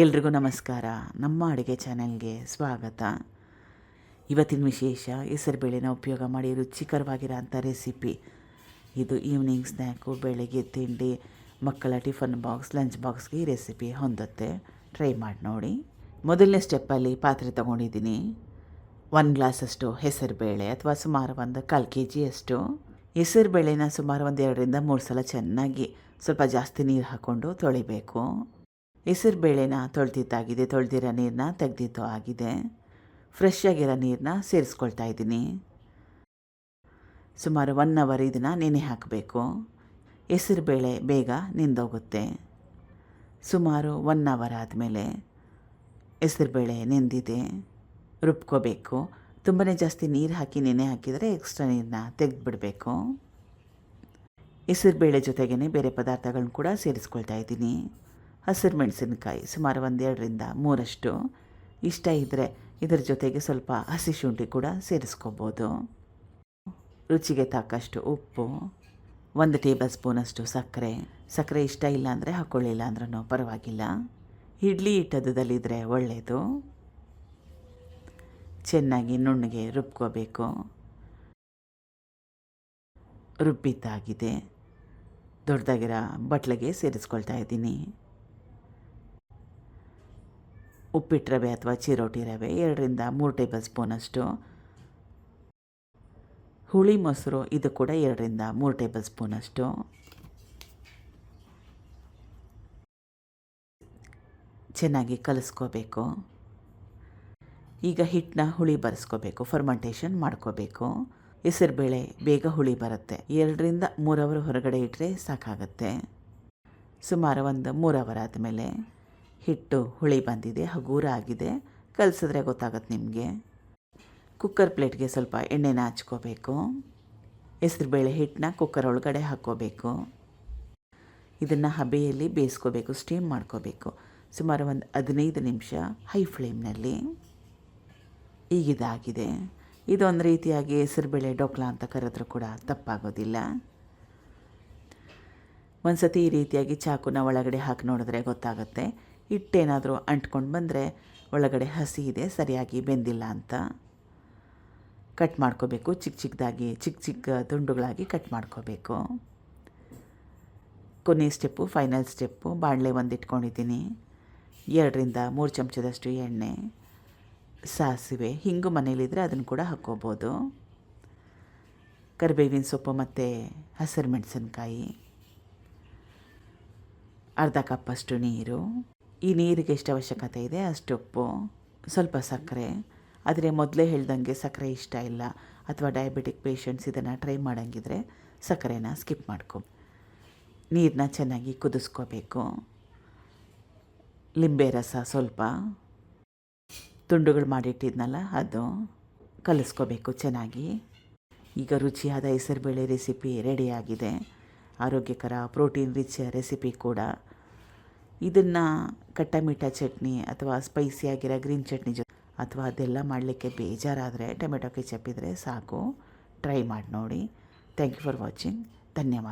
ಎಲ್ರಿಗೂ ನಮಸ್ಕಾರ. ನಮ್ಮ ಅಡುಗೆ ಚಾನೆಲ್ಗೆ ಸ್ವಾಗತ. ಇವತ್ತಿನ ವಿಶೇಷ ಹೆಸರುಬೇಳೆನ ಉಪಯೋಗ ಮಾಡಿ ರುಚಿಕರವಾಗಿರೋ ಅಂಥ ರೆಸಿಪಿ. ಇದು ಈವ್ನಿಂಗ್ ಸ್ನ್ಯಾಕು ಬೆಳಗ್ಗೆ ತಿಂಡಿ, ಮಕ್ಕಳ ಟಿಫನ್ ಬಾಕ್ಸ್ ಲಂಚ್ ಬಾಕ್ಸ್ಗೆ ಈ ರೆಸಿಪಿ ಹೊಂದುತ್ತೆ. ಟ್ರೈ ಮಾಡಿ ನೋಡಿ. ಮೊದಲನೇ ಸ್ಟೆಪ್ಪಲ್ಲಿ ಪಾತ್ರೆ ತೊಗೊಂಡಿದ್ದೀನಿ. ಒಂದು ಗ್ಲಾಸಷ್ಟು ಹೆಸರುಬೇಳೆ ಅಥವಾ ಸುಮಾರು ಒಂದು ಕಾಲು ಕೆ ಜಿಯಷ್ಟು ಹೆಸರುಬೇಳೆನ ಸುಮಾರು ಒಂದು ಎರಡರಿಂದ ಮೂರು ಸಲ ಚೆನ್ನಾಗಿ ಸ್ವಲ್ಪ ಜಾಸ್ತಿ ನೀರು ಹಾಕ್ಕೊಂಡು ತೊಳಿಬೇಕು. ಹೆಸರು ಬೇಳೆನ ತೊಳೆದಿದ್ದಾಗಿದೆ, ತೊಳೆದಿರೋ ನೀರನ್ನ ತೆಗೆದಿದ್ದು ಆಗಿದೆ. ಫ್ರೆಶ್ ಆಗಿರೋ ನೀರನ್ನ ಸೇರಿಸ್ಕೊಳ್ತಾ ಇದ್ದೀನಿ. ಸುಮಾರು ಒನ್ ಅವರ್ ಇದನ್ನು ನೆನೆ ಹಾಕಬೇಕು. ಹೆಸರು ಬೇಳೆ ಬೇಗ ನಿಂದೋಗುತ್ತೆ. ಸುಮಾರು ಒನ್ ಅವರ್ ಆದಮೇಲೆ ಹೆಸರುಬೇಳೆ ನೆಂದಿದೆ. ರುಬ್ಕೋಬೇಕು. ತುಂಬಾ ಜಾಸ್ತಿ ನೀರು ಹಾಕಿ ನೆನೆ ಹಾಕಿದರೆ ಎಕ್ಸ್ಟ್ರಾ ನೀರನ್ನ ತೆಗೆದುಬಿಡಬೇಕು. ಹೆಸರುಬೇಳೆ ಜೊತೆಗೇ ಬೇರೆ ಪದಾರ್ಥಗಳನ್ನ ಕೂಡ ಸೇರಿಸ್ಕೊಳ್ತಾ ಇದ್ದೀನಿ. ಹಸಿರು ಮೆಣಸಿನಕಾಯಿ ಸುಮಾರು ಒಂದೆರಡರಿಂದ ಮೂರಷ್ಟು. ಇಷ್ಟ ಇದ್ದರೆ ಇದರ ಜೊತೆಗೆ ಸ್ವಲ್ಪ ಹಸಿ ಶುಂಠಿ ಕೂಡ ಸೇರಿಸ್ಕೋಬೋದು. ರುಚಿಗೆ ತಕ್ಕಷ್ಟು ಉಪ್ಪು, ಒಂದು ಟೇಬಲ್ ಸ್ಪೂನಷ್ಟು ಸಕ್ಕರೆ. ಸಕ್ಕರೆ ಇಷ್ಟ ಇಲ್ಲ ಅಂದರೆ ಹಾಕ್ಕೊಳ್ಳಿಲ್ಲ ಅಂದ್ರೂ ಪರವಾಗಿಲ್ಲ. ಇಡ್ಲಿ ಹಿಟ್ಟದಲ್ಲಿದ್ದರೆ ಒಳ್ಳೆಯದು ಚೆನ್ನಾಗಿ ನುಣ್ಣಗೆ ರುಬ್ಕೋಬೇಕು. ರುಬ್ಬಿದ್ದಾಗಿದೆ. ದೊಡ್ಡದಾಗಿರೋ ಬಟ್ಲಿಗೆ ಸೇರಿಸ್ಕೊಳ್ತಾ ಇದ್ದೀನಿ. ಉಪ್ಪಿಟ್ಟು ರವೆ ಅಥವಾ ಚಿರೋಟಿ ರವೆ, ಎರಡರಿಂದ ಮೂರು ಟೇಬಲ್ ಸ್ಪೂನಷ್ಟು ಹುಳಿ ಮೊಸರು, ಇದು ಕೂಡ ಎರಡರಿಂದ ಮೂರು ಟೇಬಲ್ ಸ್ಪೂನಷ್ಟು ಚೆನ್ನಾಗಿ ಕಲಿಸ್ಕೋಬೇಕು. ಈಗ ಹಿಟ್ಟನ್ನ ಹುಳಿ ಬರೆಸ್ಕೋಬೇಕು ಫರ್ಮೆಂಟೇಷನ್ ಮಾಡ್ಕೋಬೇಕು. ಹೆಸರುಬೇಳೆ, ಬೇಗ ಹುಳಿ ಬರುತ್ತೆ. ಎರಡರಿಂದ ಮೂರವರು ಹೊರಗಡೆ ಇಟ್ಟರೆ ಸಾಕಾಗುತ್ತೆ. ಸುಮಾರು ಒಂದು ಮೂರು ಅವರ್ ಆದಮೇಲೆ ಹಿಟ್ಟು ಹುಳಿ ಬಂದಿದೆ, ಹಗೂರ ಆಗಿದೆ. ಕಲಸಿದ್ರೆ ಗೊತ್ತಾಗತ್ತೆ ನಿಮಗೆ. ಕುಕ್ಕರ್ ಪ್ಲೇಟ್ಗೆ ಸ್ವಲ್ಪ ಎಣ್ಣೆನ ಹಚ್ಕೋಬೇಕು. ಹೆಸರುಬೇಳೆ ಹಿಟ್ಟನ್ನ ಕುಕ್ಕರ್ ಒಳಗಡೆ ಹಾಕ್ಕೋಬೇಕು. ಇದನ್ನು ಹಬೆಯಲ್ಲಿ ಬೇಯಿಸ್ಕೋಬೇಕು, ಸ್ಟೀಮ್ ಮಾಡ್ಕೋಬೇಕು. ಸುಮಾರು ಒಂದು ಹದಿನೈದು ನಿಮಿಷ ಹೈ ಫ್ಲೇಮ್ನಲ್ಲಿ. ಈಗಿದಾಗಿದೆ. ಇದೊಂದು ರೀತಿಯಾಗಿ ಹೆಸರುಬೇಳೆ ಡೊಕ್ಲಾ ಅಂತ ಕರೆದ್ರೂ ಕೂಡ ತಪ್ಪಾಗೋದಿಲ್ಲ. ಒಂದು ಸತಿ ಈ ರೀತಿಯಾಗಿ ಚಾಕುನ ಒಳಗಡೆ ಹಾಕಿ ನೋಡಿದ್ರೆ ಗೊತ್ತಾಗುತ್ತೆ. ಹಿಟ್ಟೇನಾದರೂ ಅಂಟ್ಕೊಂಡು ಬಂದರೆ ಒಳಗಡೆ ಹಸಿ ಇದೆ, ಸರಿಯಾಗಿ ಬೆಂದಿಲ್ಲ ಅಂತ. ಕಟ್ ಮಾಡ್ಕೋಬೇಕು ಚಿಕ್ಕ ಚಿಕ್ಕದಾಗಿ ಚಿಕ್ಕ ಚಿಕ್ಕ ತುಂಡುಗಳಾಗಿ ಕಟ್ ಮಾಡ್ಕೋಬೇಕು. ಕೊನೆ ಸ್ಟೆಪ್ಪು, ಫೈನಲ್ ಸ್ಟೆಪ್ಪು, ಬಾಣಲೆ ಒಂದು ಇಟ್ಕೊಂಡಿದ್ದೀನಿ ಎರಡರಿಂದ ಮೂರು ಚಮಚದಷ್ಟು ಎಣ್ಣೆ, ಸಾಸಿವೆ, ಹಿಂಗು ಮನೇಲಿದ್ದರೆ ಅದನ್ನು ಕೂಡ ಹಾಕ್ಕೋಬೋದು. ಕರಿಬೇವಿನ ಸೊಪ್ಪು ಮತ್ತು ಹಸಿರು ಮೆಣಸಿನ್ಕಾಯಿ, ಅರ್ಧ ಕಪ್ಪಷ್ಟು ನೀರು. ಈ ನೀರಿಗೆ ಎಷ್ಟು ಅವಶ್ಯಕತೆ ಇದೆ ಅಷ್ಟು ಉಪ್ಪು ಸ್ವಲ್ಪ ಸಕ್ಕರೆ. ಆದರೆ ಮೊದಲೇ ಹೇಳ್ದಂಗೆ ಸಕ್ಕರೆ ಇಷ್ಟ ಇಲ್ಲ. ಅಥವಾ ಡಯಾಬಿಟಿಕ್ ಪೇಷಂಟ್ಸ್ ಇದನ್ನು ಟ್ರೈ ಮಾಡೋಂಗಿದ್ರೆ ಸಕ್ಕರೆನ ಸ್ಕಿಪ್ ಮಾಡ್ಕೊ. ನೀರನ್ನ ಚೆನ್ನಾಗಿ ಕುದಿಸ್ಕೋಬೇಕು. ಲಿಂಬೆ ರಸ ಸ್ವಲ್ಪ. ತುಂಡುಗಳು ಮಾಡಿಟ್ಟಿದ್ನಲ್ಲ, ಅದು ಕಲಿಸ್ಕೋಬೇಕು ಚೆನ್ನಾಗಿ. ಈಗ ರುಚಿಯಾದ ಹೆಸರುಬೇಳೆ ರೆಸಿಪಿ ರೆಡಿಯಾಗಿದೆ ಆರೋಗ್ಯಕರ ಪ್ರೋಟೀನ್ ರಿಚ್ ರೆಸಿಪಿ ಕೂಡ. ಇದನ್ನು ಕಟ್ಟಮಿಠ ಚಟ್ನಿ ಅಥವಾ ಸ್ಪೈಸಿಯಾಗಿರೋ ಗ್ರೀನ್ ಚಟ್ನಿ ಜೊತೆ ಅಥವಾ ಅದೆಲ್ಲ ಮಾಡಲಿಕ್ಕೆ ಬೇಜಾರಾದರೆ ಟೊಮೆಟೊ ಕೆಚಪ್ ಇದ್ದರೆ ಸಾಕು. ಟ್ರೈ ಮಾಡಿ ನೋಡಿ. ಥ್ಯಾಂಕ್ ಯು ಫಾರ್ ವಾಚಿಂಗ್ ಧನ್ಯವಾದ.